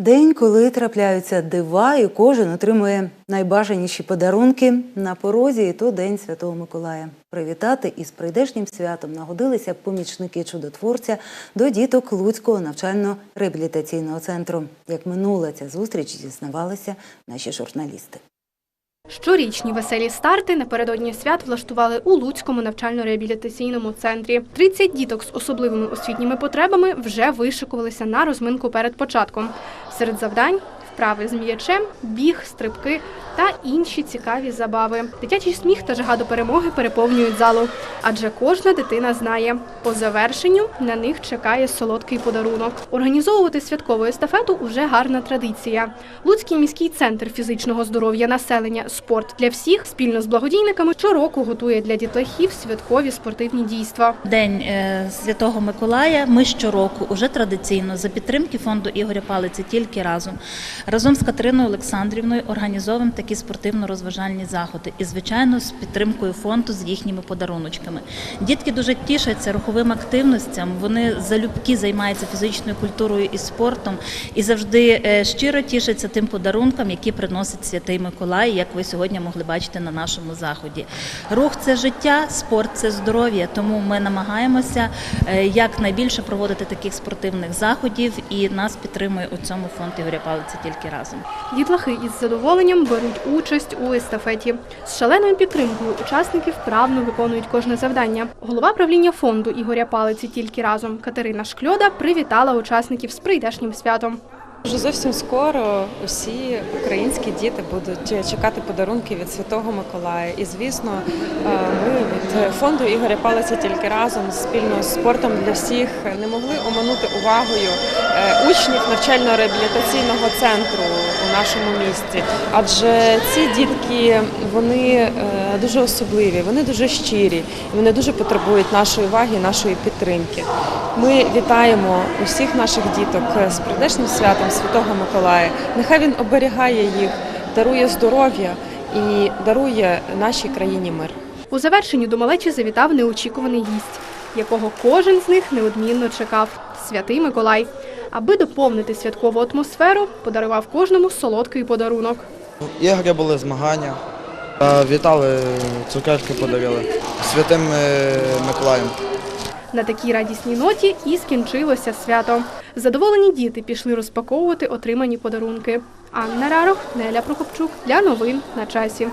День, коли трапляються дива, і кожен отримує найбажаніші подарунки на порозі, і то День Святого Миколая. Привітати із прийдешнім святом нагодилися помічники чудотворця до діток Луцького навчально-реабілітаційного центру. Як минула ця зустріч, дізнавалися наші журналісти. Щорічні веселі старти напередодні свят влаштували у Луцькому навчально-реабілітаційному центрі. 30 діток з особливими освітніми потребами вже вишикувалися на розминку перед початком. Серед завдань вправи з м'ячем, біг, стрибки та інші цікаві забави. Дитячий сміх та жага до перемоги переповнюють залу, адже кожна дитина знає, по завершенню на них чекає солодкий подарунок. Організовувати святкову естафету уже гарна традиція. Луцький міський центр фізичного здоров'я населення Спорт для всіх спільно з благодійниками щороку готує для дітлахів святкові спортивні дійства. День е, Святого Миколая. Ми щороку уже традиційно за підтримки фонду Ігоря Палиці тільки разом разом з Катериною Олександрівною організовуємо такі спортивно-розважальні заходи і, звичайно, з підтримкою фонду з їхніми подаруночками. Дітки дуже тішаться руховим активностям. Вони залюбки займаються фізичною культурою і спортом і завжди е, щиро тішаться тим подарункам, які приносить святий Миколай, як ви сьогодні могли бачити на нашому заході. Рух це життя, спорт це здоров'я. Тому ми намагаємося е, якнайбільше проводити таких спортивних заходів, і нас підтримує у цьому фонд Ігоря Палиця тільки разом. Дітлахи із задоволенням беруть участь у естафеті. З шаленою підтримкою учасники вправно виконують кожне завдання. Голова правління фонду Ігоря Палиці тільки разом Катерина Шкльода привітала учасників з прийдешнім святом. Вже зовсім скоро усі українські діти будуть чекати подарунки від Святого Миколая. І звісно, е, ми від фонду Ігоря Палиця тільки разом спільно з спортом для всіх не могли оминути увагою е, учнів навчально-реабілітаційного центру нашому місті. Адже ці дітки вони е, дуже особливі, вони дуже щирі, вони дуже потребують нашої уваги, нашої підтримки. Ми вітаємо усіх наших діток з прийдешнім святом Святого Миколая. Нехай він оберігає їх, дарує здоров'я і дарує нашій країні мир. У завершенні до малечі завітав неочікуваний гість, якого кожен з них неодмінно чекав святий Миколай. Аби доповнити святкову атмосферу, подарував кожному солодкий подарунок. Ігри були змагання. Е, Вітали, цукерки подарили святим е, Миколаєм. На такій радісній ноті і скінчилося свято. Задоволені діти пішли розпаковувати отримані подарунки. Анна Рарох, Неля Прокопчук для новин на часі.